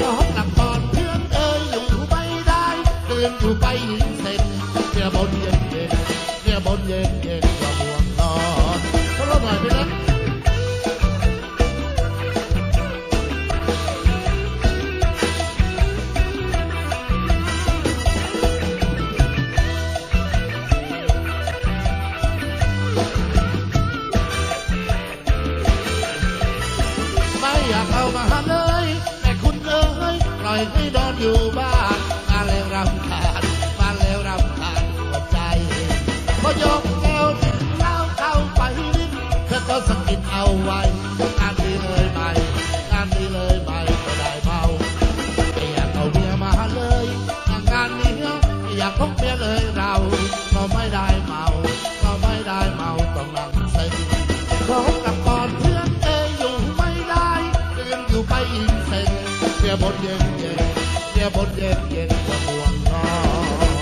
ก็หลับก่อนเพื่อนเอ้ยอยู่ไม่ได้ตื่นอยู่ไปยิงเซ็นเสียบนเย็นเย็นเสียบนเย็นเย็น อยู่บ้านมาแล้วรำคาญมาแล้วรำคาญหัวใจพอยกแก้วดื่มเหล้าเข้าไปนิดเธอก็สะกิดเอาไว้ บทเย็นเย็นจะห่วงนอน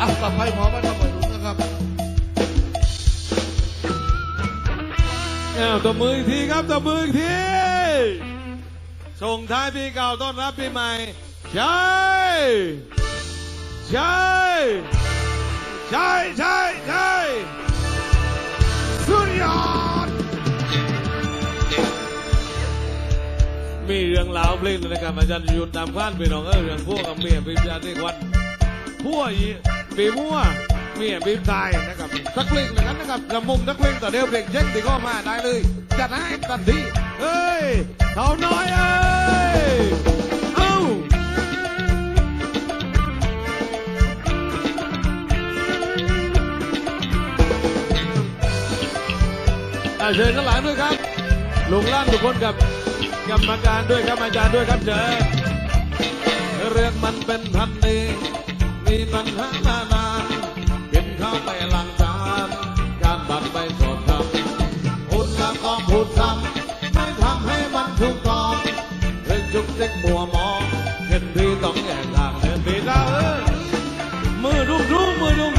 อะต่อไปหมอมาทำบรุนะครับอ้าวตบมืออีกทีครับตบมืออีกทีส่งท้ายปีเก่าต้อนรับปีใหม่ใช่ใช่ ใช่ใช่ใช่สุดยอด มีเรื่องราวเพลงในการอาจารย์หยุดนำข้านไปน้องเออเรื่องพวกกับเมียพิมพ์ยาที่วันพวกอีปีมั่วเมียพิมพ์ตายนะครับสักเพลงหนึ่งนั้นนะครับกระมุมสักเพลงต่อเดียวเพลงเจ๊งตีก็มาได้เลยจัดให้ทันทีเฮ้ยเท่าน้อยเอ้ย เชิญข้างหลังด้วยครับ ลุงล้านทุกคนกับกรรมการด้วยครับอาจารย์ด้วยครับเชิญเรื่องมันเป็นพันดีมีปัญหามานานกินข้าวไปหลังจานการบัตรไปสดทำพูดซ้ำก็พูดซ้ำไม่ทำให้มันถูกต้องเรื่องจุกจิกมัวมองเห็นพี่ต้องแยกทางเดินพี่ดาวเอ้ยมือรุ่มรุ่มมือรุ่ม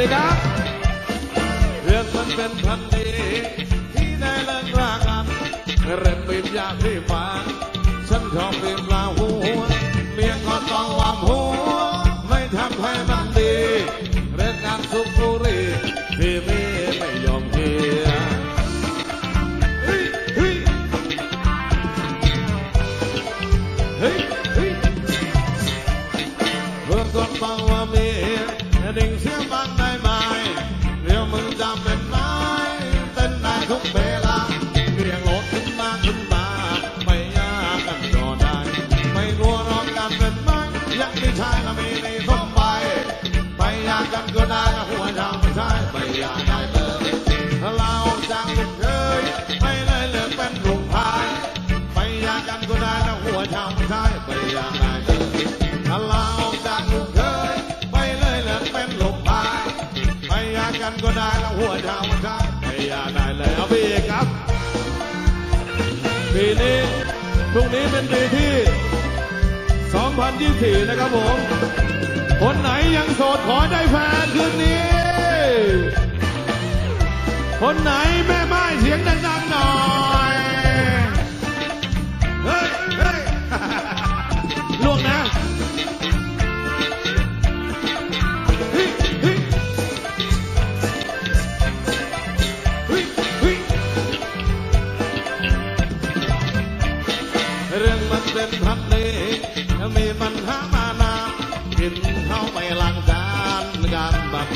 ดีครับ เรื่องมันเป็นพันดีที่ได้เลิกรากันเริ่มบีบยาที่ฟังฉันชอบบีบลาหู ยังไม่ใช่ละมีในท้องไปไปยากกันก็ได้หัวเราไม่ใช่ไม่อยากได้เลยเราจังเคยไม่เลยเลือกเป็นลูกพายไปยากกันก็ได้หัวเราไม่ใช่ไม่อยากได้เลยถ้าลาจากลูกเคยไปเลยเลิกเป็นลูกพายไปอยากกันก็ได้แล้วหัวเท้ามันใช่ไม่อยากได้เลยเอาพี่เอกครับปีนี้พรุ่งนี้เป็นปีที่ 2024 นะครับผม คนไหนยังโสดขอได้แฟนคืนนี้ คนไหนแม่ไม้เสียงดังๆหน่อย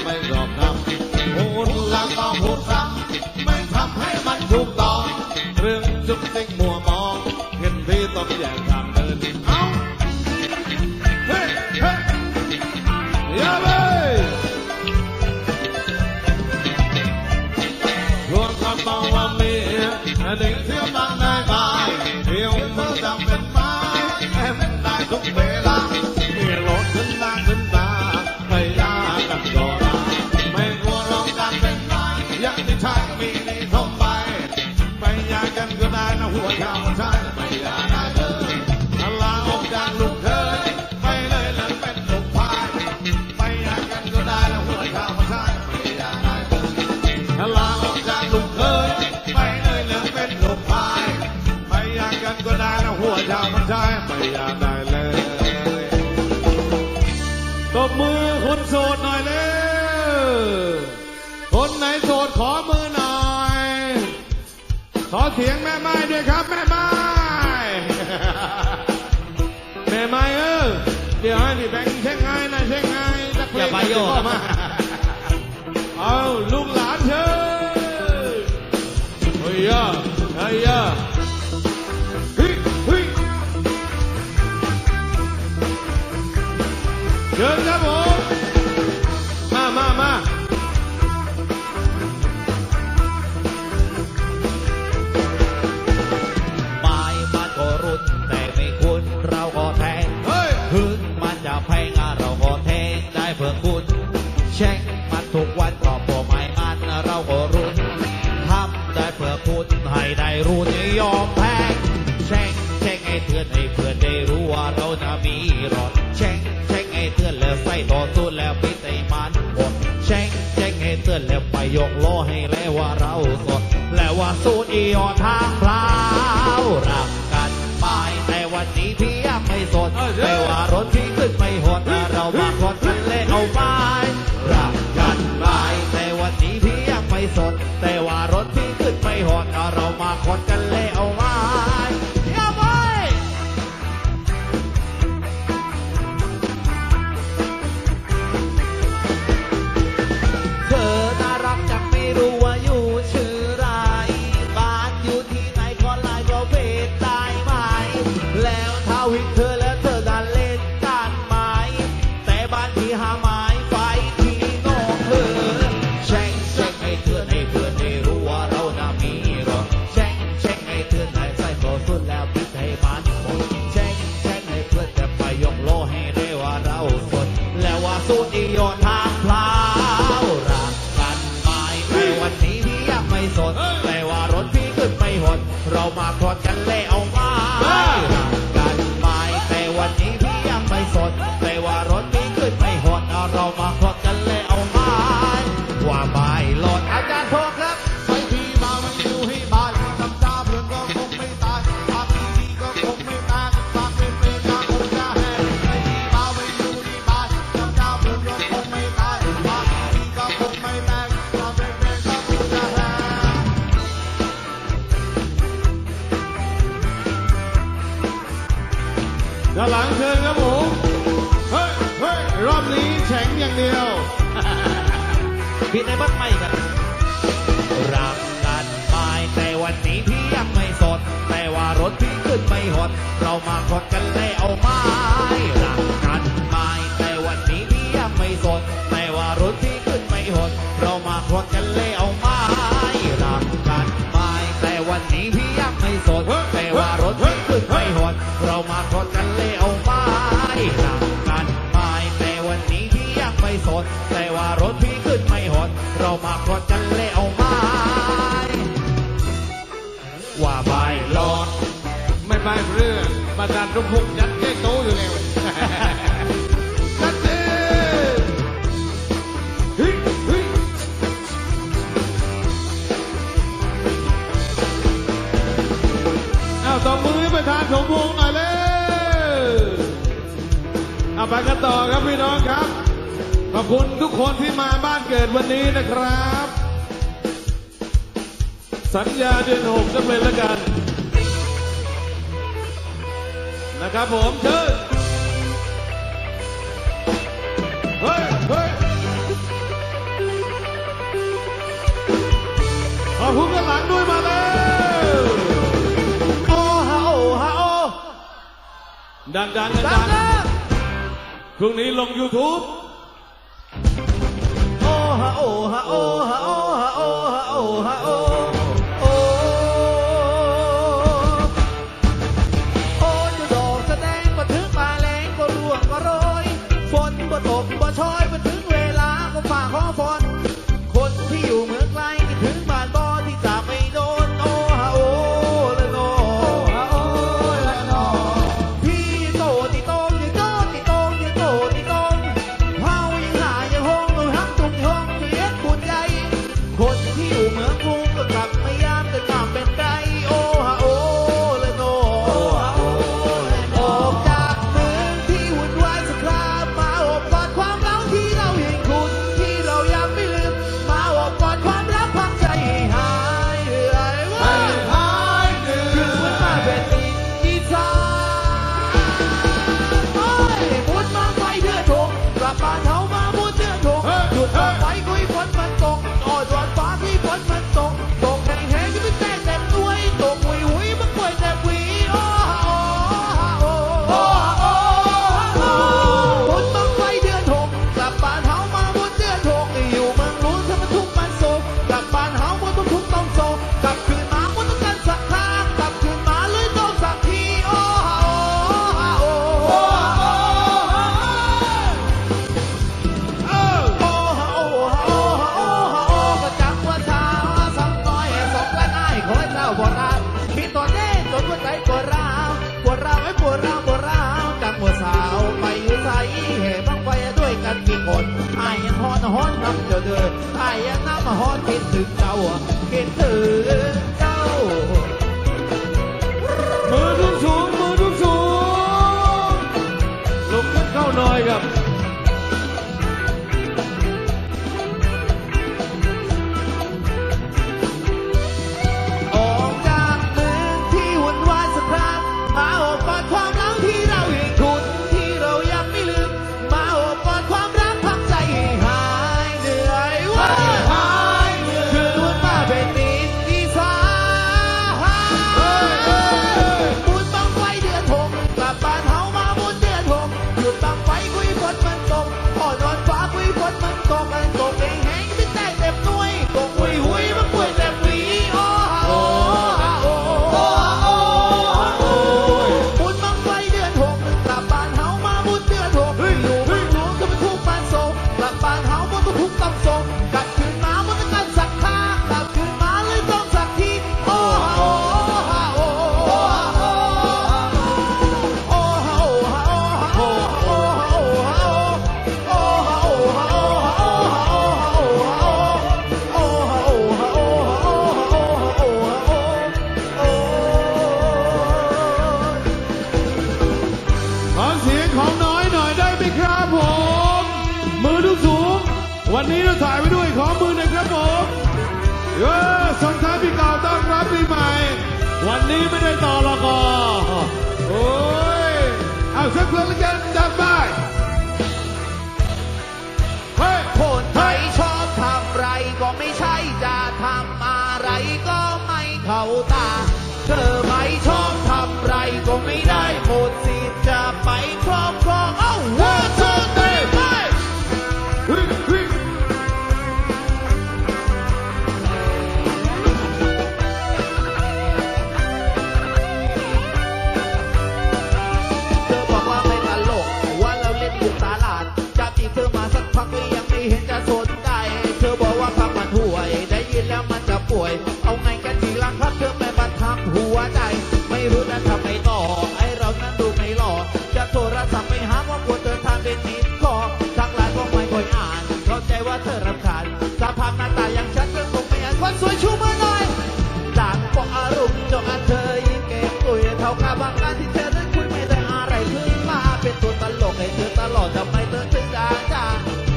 ไม่รอบคำพูดแล้วก็พูดซ้ำ เสียงแม่ไม้ด้วยครับ แม่ไม้แม่ไม้เออเดี๋ยวให้ที่แบงค์เช็คให้นะเช็คให้ตะเพลงจะเข้มาเอาลูกหลานเชิญเฮ้ยเฮ้ยยฮิฮิเชิญครับผม รู้จะยอมแพ้แช่งแช่งไอ้เพื่อนให้เพื่อนได้รู้ว่าเรานะมีรอดแช่งแช่งไอ้เพื่อนแล้วใส่ต่อสู้แล้วพิษให้มันหมดแช่งแช่งไอ้เพื่อนแล้วไปยกล้อให้แล้วว่าเราสดแล้วว่าสู้อีออนทางพลาวรักกันไปแต่วันนี้พี่ยังไม่สดแต่ว่ารถที่ขึ้นไม่หดเรามาคน กันเลยเอาไว้ว่า บ้านไม่กันรักกันไม่แต่วันนี้พี่ยังไม่สด แต่ว่ารถพี่ขึ้นไม่หด เรามาคน อาจารย์ทุกพงยัดเจ๊โตอยู่แล้วยัดเจ๊เอาต่อมือประธานสพงษ์หน่อยเลยเอาไปกันต่อครับพี่น้องครับ ขอบคุณทุกคนที่มาบ้านเกิดวันนี้นะครับ สัญญาเดือนหกจะเลยละกัน นะครับผมเชิญเฮ้ยเฮ้ยขอบคุณกันหลังด้วยมาเลยวโอ้ฮาโอฮาโอดังๆดังๆพรุ่งนี้ลง YouTube เกินไอ้น้ำหอนคิดถึงเราคิดถึง เคนไทยชอบทำไรก็ไม่ใช่จะทำอะไรก็ไม่เข้าตาเธอ ลอดจะไปเธอจะจ้าจ้น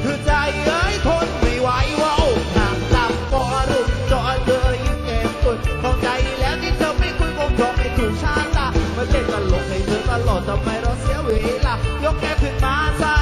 คือใจเอ้ยทนไม่ไหวว่าโอ้หากลำบพอรุ่งจอดเอยิ่เก็บตุนของใจแล้วที่เธอไม่คุยคงบอกให้ถูกชาตามาเล่นตลกให้เธอตลอดทำไมเราเสียเวลายกแกขึ้นมาซะ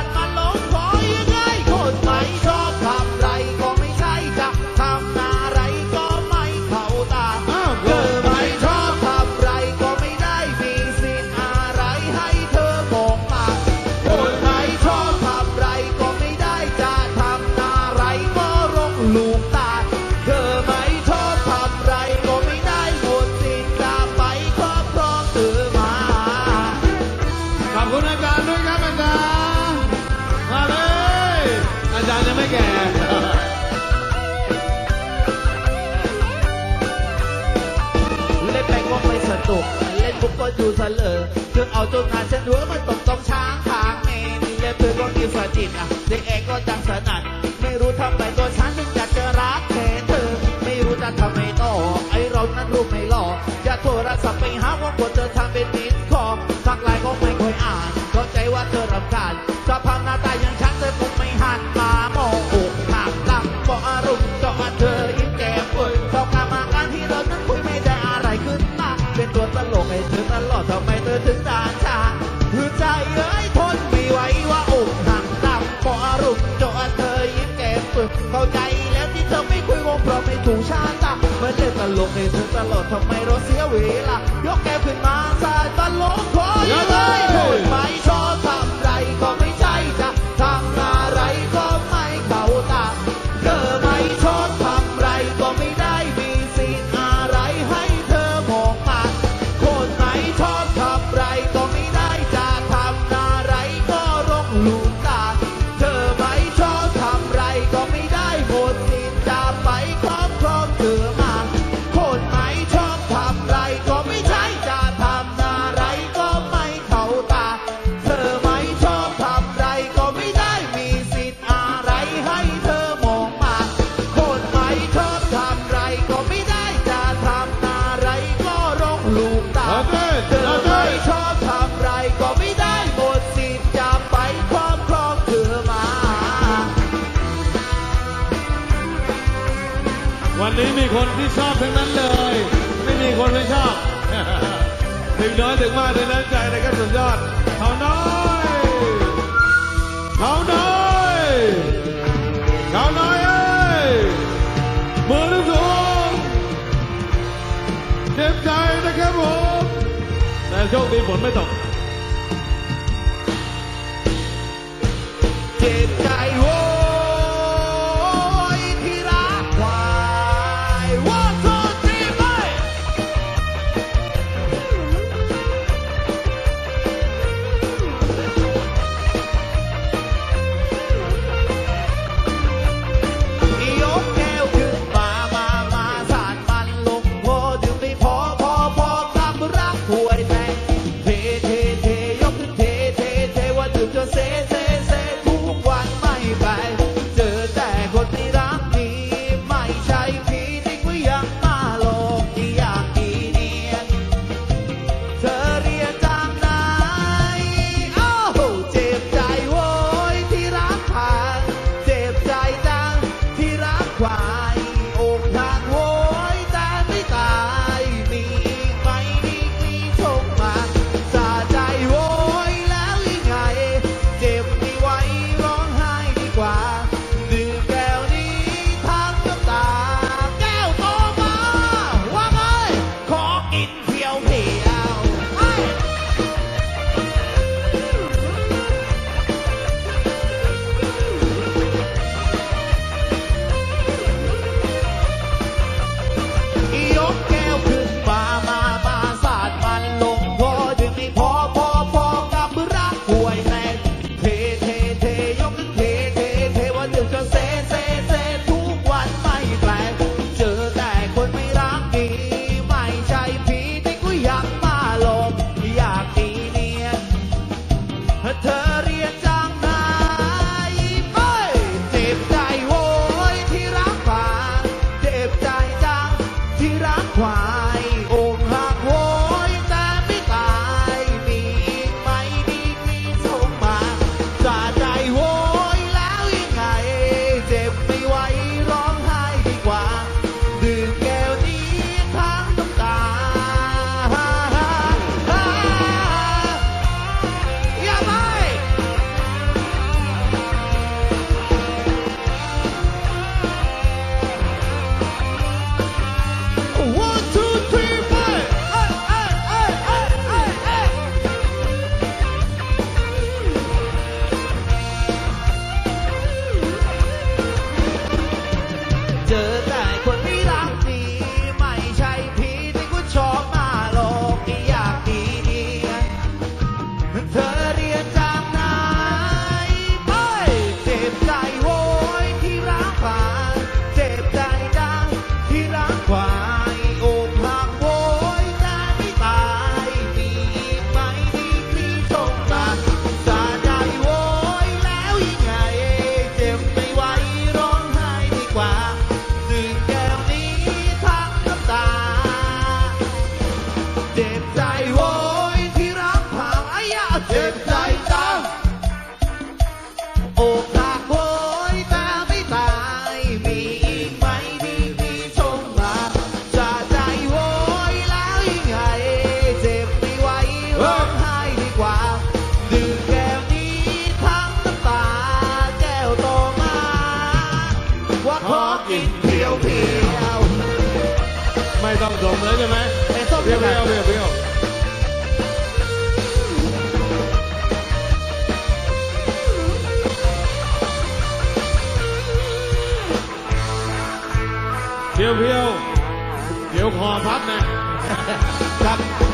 คุกก็อยู่เสลอเธอเอาจนงานฉันหัวมันตกต้งช้างทางเมนี่และเธอก็มีสจิตอะเด็กเองก็ดังสนั่นไม่รู้ทำไรตัวฉันถึงอยากจะรักเธอ ไม่รู้จะทำไมต่อไอเรานั้นรู้ไม่หล่ออย่าโทรศัพท์ไปหาว่าควรจะทำเป็นมิดคอทักไลน์ก็ไม่ค่อยอ่าน ทำไมเราเสียเวลายกแก้วขึ้นมาสายฟันลงคอยเลยโทษไมช นี้มีคนที่ชอบทั้งนั้นเลย ไม่มีคนไม่ชอบ ถึงน้อยถึงมากถึงน้ำใจนะครับสุดยอดเขาน้อยเขาน้อยเขาน้อยเอ้ยมือสูงเจ็บใจนะครับผมแต่โชคดีฝนไม่ตกเจ็บใจโว้ พียวเดี๋ยวคอพับนะ ครับ